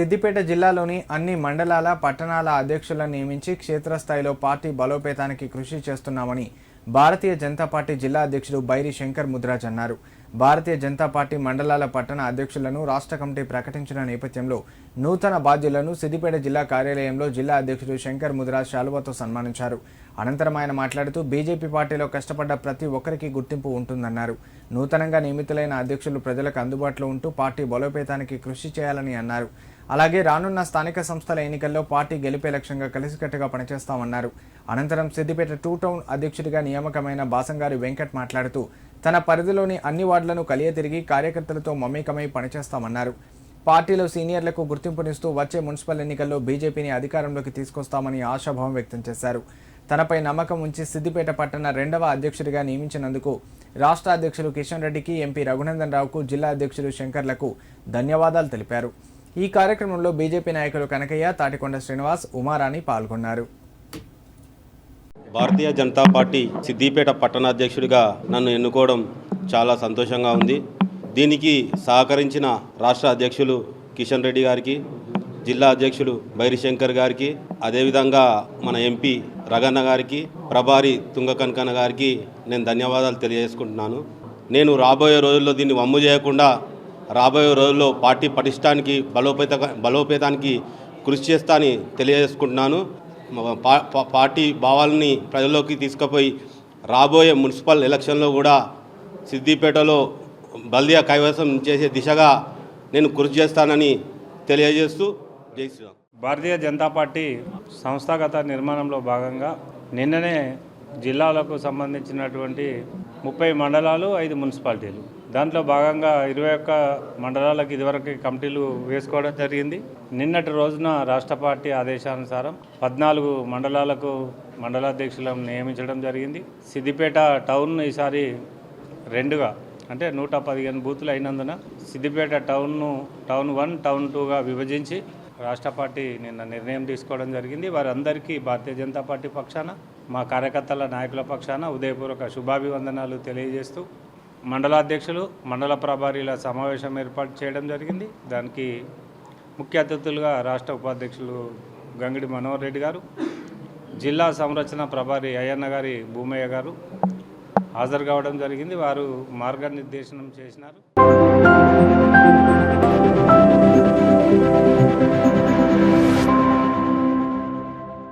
సిద్దిపేట జిల్లాలోని అన్ని మండలాల పట్టణాల అధ్యక్షులను నియమించి క్షేత్రస్థాయిలో పార్టీ బలోపేతానికి కృషి చేస్తున్నామని భారతీయ జనతా పార్టీ జిల్లా అధ్యక్షుడు బైరి శంకర్ ముద్రాజ్ అన్నారు. భారతీయ జనతా పార్టీ మండలాల పట్టణ అధ్యక్షులను రాష్ట్ర కమిటీ ప్రకటించిన నేపథ్యంలో నూతన బాధ్యులను సిద్దిపేట జిల్లా కార్యాలయంలో జిల్లా అధ్యక్షుడు శంకర్ ముద్రాజ్ శాలువతో సన్మానించారు. అనంతరం ఆయన మాట్లాడుతూ బీజేపీ పార్టీలో కష్టపడ్డ ప్రతి ఒక్కరికి గుర్తింపు ఉంటుందన్నారు. నూతనంగా నియమితులైన అధ్యక్షులు ప్రజలకు అందుబాటులో ఉంటూ పార్టీ బలోపేతానికి కృషి చేయాలని అన్నారు. అలాగే రానున్న స్థానిక సంస్థల ఎన్నికల్లో పార్టీ గెలిపే లక్ష్యంగా కలిసికట్టుగా పనిచేస్తామన్నారు. అనంతరం సిద్దిపేట టూ టౌన్ అధ్యక్షుడిగా నియామకమైన బాసంగారి వెంకట్ మాట్లాడుతూ తన పరిధిలోని అన్ని వార్డులను కలియతిరిగి కార్యకర్తలతో మమేకమై పనిచేస్తామన్నారు. పార్టీలో సీనియర్లకు గుర్తింపునిస్తూ వచ్చే మున్సిపల్ ఎన్నికల్లో బీజేపీని అధికారంలోకి తీసుకొస్తామని ఆశాభావం వ్యక్తం చేశారు. తనపై నమ్మకం ఉంచి సిద్దిపేట పట్టణ రెండవ అధ్యక్షుడిగా నియమించినందుకు రాష్ట్ర అధ్యక్షులు కిషన్ రెడ్డికి ఎంపీ రఘునందన్ రావుకు జిల్లా అధ్యక్షులు శంకర్లకు ధన్యవాదాలు తెలిపారు. ఈ కార్యక్రమంలో బీజేపీ నాయకులు కనకయ్య తాటికొండ శ్రీనివాస్ ఉమారాణి పాల్గొన్నారు. భారతీయ జనతా పార్టీ సిద్దిపేట పట్టణాధ్యక్షుడిగా నన్ను ఎన్నుకోవడం చాలా సంతోషంగా ఉంది. దీనికి సహకరించిన రాష్ట్ర అధ్యక్షులు కిషన్ రెడ్డి గారికి జిల్లా అధ్యక్షులు బైరిశంకర్ గారికి అదేవిధంగా మన ఎంపీ రగన్న గారికి ప్రభారి తుంగకన్కన్న గారికి నేను ధన్యవాదాలు తెలియజేసుకుంటున్నాను. నేను రాబోయే రోజుల్లో దీన్ని వమ్ము చేయకుండా రాబోయే రోజుల్లో పార్టీ పటిష్టానికి బలోపేత బలోపేతానికి కృషి చేస్తా అని తెలియజేసుకుంటున్నాను. పా- పార్టీ భావాలని ప్రజల్లోకి తీసుకుపోయి రాబోయే మున్సిపల్ ఎలక్షన్లో కూడా సిద్దిపేటలో బల్దియా కైవసం చేసే దిశగా నేను కృషి చేస్తానని తెలియజేస్తూ జై శ్రీరామ్. భారతీయ జనతా పార్టీ సంస్థాగత నిర్మాణంలో భాగంగా నిన్ననే జిల్లాలకు సంబంధించినటువంటి ముప్పై మండలాలు ఐదు మున్సిపాలిటీలు దాంట్లో భాగంగా ఇరవై ఒక్క మండలాలకు ఇదివరకు కమిటీలు వేసుకోవడం జరిగింది. నిన్నటి రోజున రాష్ట్ర పార్టీ ఆదేశానుసారం పద్నాలుగు మండలాలకు మండలాధ్యక్షులను నియమించడం జరిగింది. సిద్దిపేట టౌన్ ఈసారి రెండుగా అంటే నూట పదిహేను బూతులు అయినందున సిద్దిపేట టౌన్ను టౌన్ వన్ టౌన్ టూగా విభజించి రాష్ట్ర పార్టీ నిన్న నిర్ణయం తీసుకోవడం జరిగింది. వారందరికీ భారతీయ జనతా పార్టీ పక్షాన మా కార్యకర్తల నాయకుల పక్షాన ఉదయపూర్వక శుభాభివందనాలు తెలియజేస్తూ మండలాధ్యక్షులు మండల ప్రభారీల సమావేశం ఏర్పాటు చేయడం జరిగింది. దానికి ముఖ్య అతిథులుగా రాష్ట్ర ఉపాధ్యక్షులు గంగిడి మనోహర్ రెడ్డి గారు జిల్లా సంరక్షణ ప్రభారి అయ్యన్న గారి భూమయ్య గారు హాజరు కావడం జరిగింది. వారు మార్గనిర్దేశనం చేసినారు.